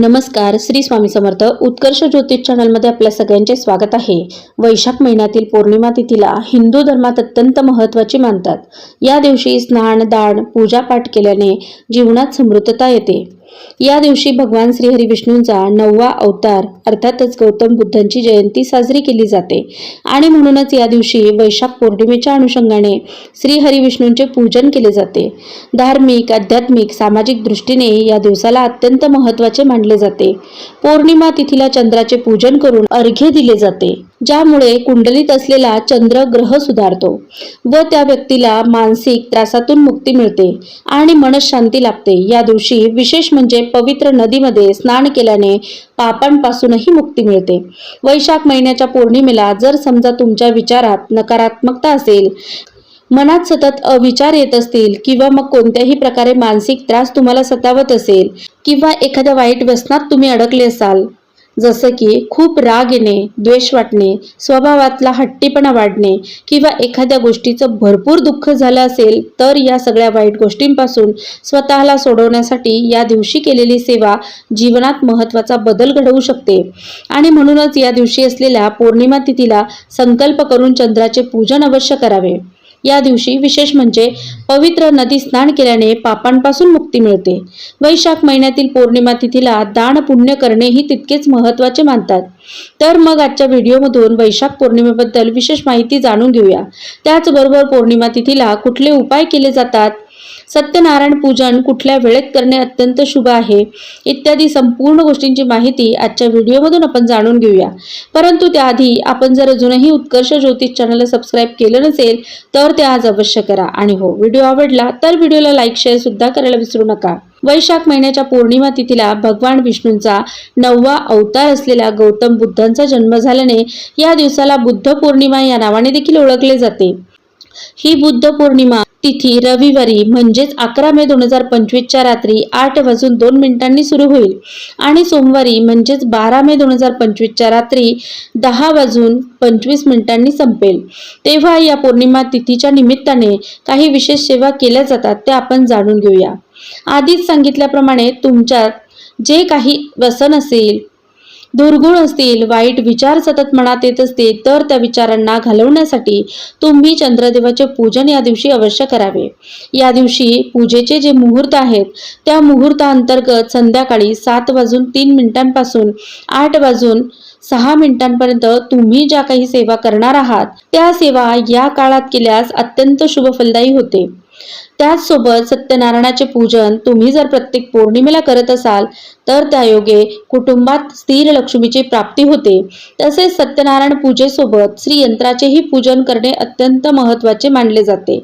नमस्कार श्री स्वामी समर्थ उत्कर्ष ज्योतिष चॅनलमध्ये आपल्या सगळ्यांचे स्वागत आहे. वैशाख महिन्यातील पौर्णिमा तिथीला हिंदू धर्मात अत्यंत महत्त्वाची मानतात. या दिवशी स्नान दान पूजापाठ केल्याने जीवनात समृद्धता येते. या दिवशी भगवान श्रीहरी विष्णूंचा नववा अवतार अर्थातच गौतम बुद्धांची जयंती साजरी केली जाते. आणि म्हणूनच या दिवशी वैशाख पौर्णिमेच्या अनुषंगाने श्रीहरी विष्णूंचे पूजन केले जाते. धार्मिक आध्यात्मिक सामाजिक दृष्टीने या दिवसाला अत्यंत महत्त्वाचे मानले जाते. पौर्णिमा तिथीला चंद्राचे पूजन करून अर्घ्य दिले जाते. ज्यामुळे कुंडलीत असलेला चंद्र ग्रह सुधारतो व त्या व्यक्तीला मानसिक त्रासातून मुक्ती मिळते आणि मनशांती लाभते. या दिवशी विशेष म्हणजे पवित्र नदीमध्ये स्नान केल्याने पापांपासूनही मुक्ती मिळते. वैशाख महिन्याच्या पौर्णिमेला जर समजा तुमच्या विचारात नकारात्मकता असेल मनात सतत अविचार येत असतील किंवा मग कोणत्याही प्रकारे मानसिक त्रास तुम्हाला सतावत असेल किंवा एखाद्या वाईट व्यसनात तुम्ही अडकले असाल जसं की खूप राग येणे द्वेष वाटणे स्वभावातला हट्टीपणा वाढणे किंवा एखाद्या गोष्टीचं भरपूर दुःख झालं असेल तर या सगळ्या वाईट गोष्टींपासून स्वतःला सोडवण्यासाठी या दिवशी केलेली सेवा जीवनात महत्त्वाचा बदल घडवू शकते. आणि म्हणूनच या दिवशी असलेल्या पौर्णिमा तिथीला संकल्प करून चंद्राचे पूजन अवश्य करावे. या दिवशी विशेष म्हणजे पवित्र नदी स्नान केल्याने पापांपासून मुक्ती मिळते. वैशाख महिन्यातील पौर्णिमा तिथीला दान पुण्य करणे ही तितकेच महत्त्वाचे मानतात. तर मग आजच्या व्हिडिओमधून वैशाख पौर्णिमेबद्दल विशेष माहिती जाणून घेऊया. त्याचबरोबर पौर्णिमा तिथीला कुठले उपाय केले जातात? सत्यनारायण पूजन कुठल्या वेळेत करणे अत्यंत शुभ आहे? इत्यादी संपूर्ण गोष्टींची माहिती आजच्या व्हिडिओमधून आपण जाणून घेऊया. परंतु त्याआधी आपण जर अजूनही उत्कर्ष ज्योतिष चॅनलला सबस्क्राईब केलं नसेल तर ते आज अवश्य करा. आणि हो व्हिडिओ आवडला तर व्हिडिओला लाईक शेअर सुद्धा करायला विसरू नका. वैशाख महिन्याच्या पौर्णिमा तिथीला भगवान विष्णूंचा नववा अवतार असलेल्या गौतम बुद्धांचा जन्म झाल्याने या दिवसाला बुद्ध पौर्णिमा या नावाने देखील ओळखले जाते. ही बुद्ध पौर्णिमा तिथी रविवारी म्हणजेच अकरा मे दोन हजार पंचवीसच्या रात्री आठ वाजून दोन मिनिटांनी सुरू होईल. आणि सोमवारी म्हणजेच बारा मे दोन हजार पंचवीसच्या रात्री दहा वाजून पंचवीस मिनिटांनी संपेल. तेव्हा या पौर्णिमा तिथीच्या निमित्ताने काही विशेष सेवा केल्या जातात त्या आपण जाणून घेऊया. आधीच सांगितल्याप्रमाणे तुमच्यात जे काही व्यसन असेल दुर्गुण असतील वाईट विचार सतत मनात येत असतील तर त्या विचारांना घालवण्यासाठी तुम्ही चंद्रदेवाचे पूजन या दिवशी अवश्य करावे. या दिवशी पूजेचे जे मुहूर्त आहेत त्या मुहूर्ताअंतर्गत संध्याकाळी सात वाजून तीन मिनिटांपासून आठ वाजून सहा मिनिटांपर्यंत तुम्ही ज्या काही सेवा करणार आहात त्या सेवा या काळात केल्यास अत्यंत शुभ फलदायी होते. त्याचसोबत सत्यनारायणाचे पूजन तुम्ही जर प्रत्येक पौर्णिमेला करत असाल तर त्यायोगे कुटुंबात स्थिर लक्ष्मीची प्राप्ती होते. तसेच सत्यनारायण पूजेसोबत श्रीयंत्राचेही पूजन करणे अत्यंत महत्त्वाचे मानले जाते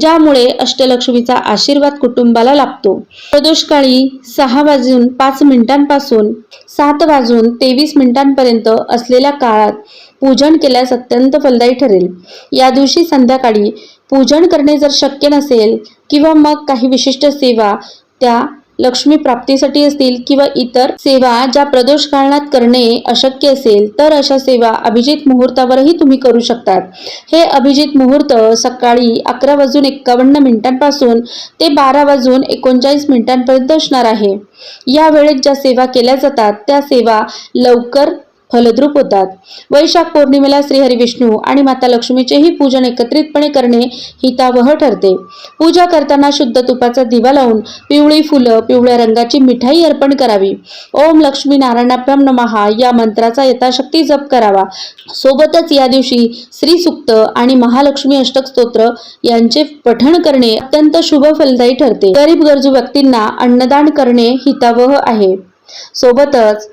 ज्यामुळे अष्टलक्ष्मीचा आशीर्वाद कुटुंबाला लाभतो. प्रदोषकाळी सहा वाजून पाच मिनिटांपासून सात वाजून तेवीस मिनिटांपर्यंत असलेल्या काळात पूजन केल्यास अत्यंत फलदायी ठरेल. या दिवशी संध्याकाळी पूजन करणे जर शक्य नसेल किंवा मग काही विशिष्ट सेवा त्या लक्ष्मी प्राप्तीसाठी असतील किंवा इतर सेवा ज्या प्रदोष काळात करणे अशक्य असेल तर अशा सेवा अभिजित मुहूर्तावरही तुम्ही करू शकतात. हे अभिजित मुहूर्त सकाळी अकरा वाजून एक्कावन्न मिनिटांपासून ते बारा वाजून एकोणचाळीस मिनिटांपर्यंत असणार आहे. या वेळेत ज्या सेवा केल्या जातात त्या सेवा लवकर फलद्रूप होतात वैशाख पौर्णिमेला श्रीहरी विष्णू आणि माता लक्ष्मीचेही पूजन एकत्रितपणे करणे हितावह ठरते. पूजा करताना शुद्ध तुपाचा दिवा लावून पिवळी फुलं पिवळ्या रंगाची मिठाई अर्पण करावी. ओम लक्ष्मी नारायणाभ्याम नमहा या मंत्राचा यथाशक्ती जप करावा. सोबतच या दिवशी श्री सुक्त आणि महालक्ष्मी अष्टक स्तोत्र यांचे पठण करणे अत्यंत शुभ फलदायी ठरते. गरीब गरजू व्यक्तींना अन्नदान करणे हितावह आहे. सोबतच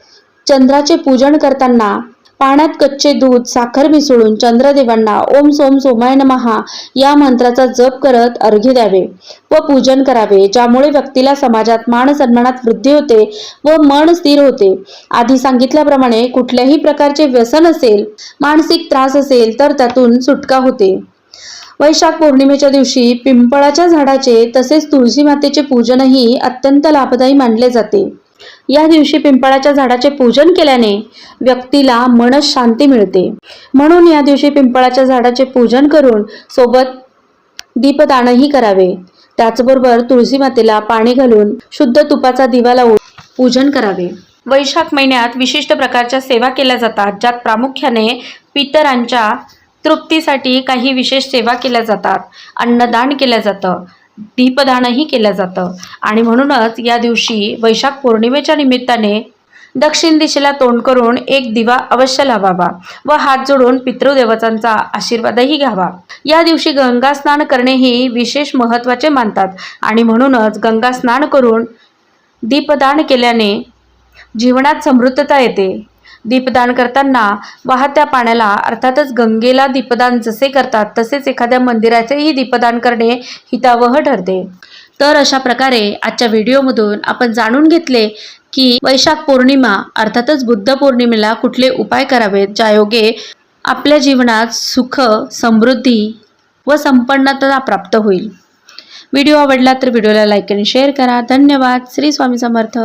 चंद्राचे पूजन करताना पाण्यात कच्चे दूध साखर मिसळून चंद्रदेवांना ओम सोम सोमाय महा या मंत्राचा जप करत अर्घ्य द्यावे व पूजन करावे ज्यामुळे व्यक्तीला समाजात मान सन्मानात वृद्धी होते व मन स्थिर होते. आधी सांगितल्याप्रमाणे कुठल्याही प्रकारचे व्यसन असेल मानसिक त्रास असेल तर त्यातून सुटका होते. वैशाख पौर्णिमेच्या दिवशी पिंपळाच्या झाडाचे तसेच तुळशी मातेचे पूजनही अत्यंत लाभदायी मानले जाते. या दिवशी पिंपळाच्या झाडाचे पूजन केल्याने व्यक्तीला मनस शांती मिळते. म्हणून या दिवशी पिंपळाच्या झाडाचे पूजन करून सोबत दीपदानही करावे. त्याचबरोबर तुळशी मातेला पाणी घालून शुद्ध तुपाचा दिवा लावून पूजन करावे. वैशाख महिन्यात विशिष्ट प्रकारच्या सेवा केल्या जातात ज्यात प्रामुख्याने पितरांच्या तृप्तीसाठी काही विशेष सेवा केल्या जातात. अन्नदान केलं जातं. दीपदानही केलं जातं. आणि म्हणूनच या दिवशी वैशाख पौर्णिमेच्या निमित्ताने दक्षिण दिशेला तोंड करून एक दिवा अवश्य लावावा व हात जोडून पितृदेवतांचा आशीर्वादही घ्यावा. या दिवशी गंगा स्नान करणे ही विशेष महत्त्वाचे मानतात आणि म्हणूनच गंगा स्नान करून दीपदान केल्याने जीवनात समृद्धता येते. दीपदान करताना वाहत्या पाण्याला अर्थातच गंगेला दीपदान जसे करतात तसेच एखाद्या मंदिराचेही दीपदान करणे हितावह ठरते. तर अशा प्रकारे आजच्या व्हिडिओमधून आपण जाणून घेतले की वैशाख पौर्णिमा अर्थातच बुद्ध पौर्णिमेला कुठले उपाय करावेत ज्यायोगे आपल्या जीवनात सुख समृद्धी व संपन्नता प्राप्त होईल. व्हिडिओ आवडला तर व्हिडिओला लाईक आणि शेअर करा. धन्यवाद. श्री स्वामी समर्थ.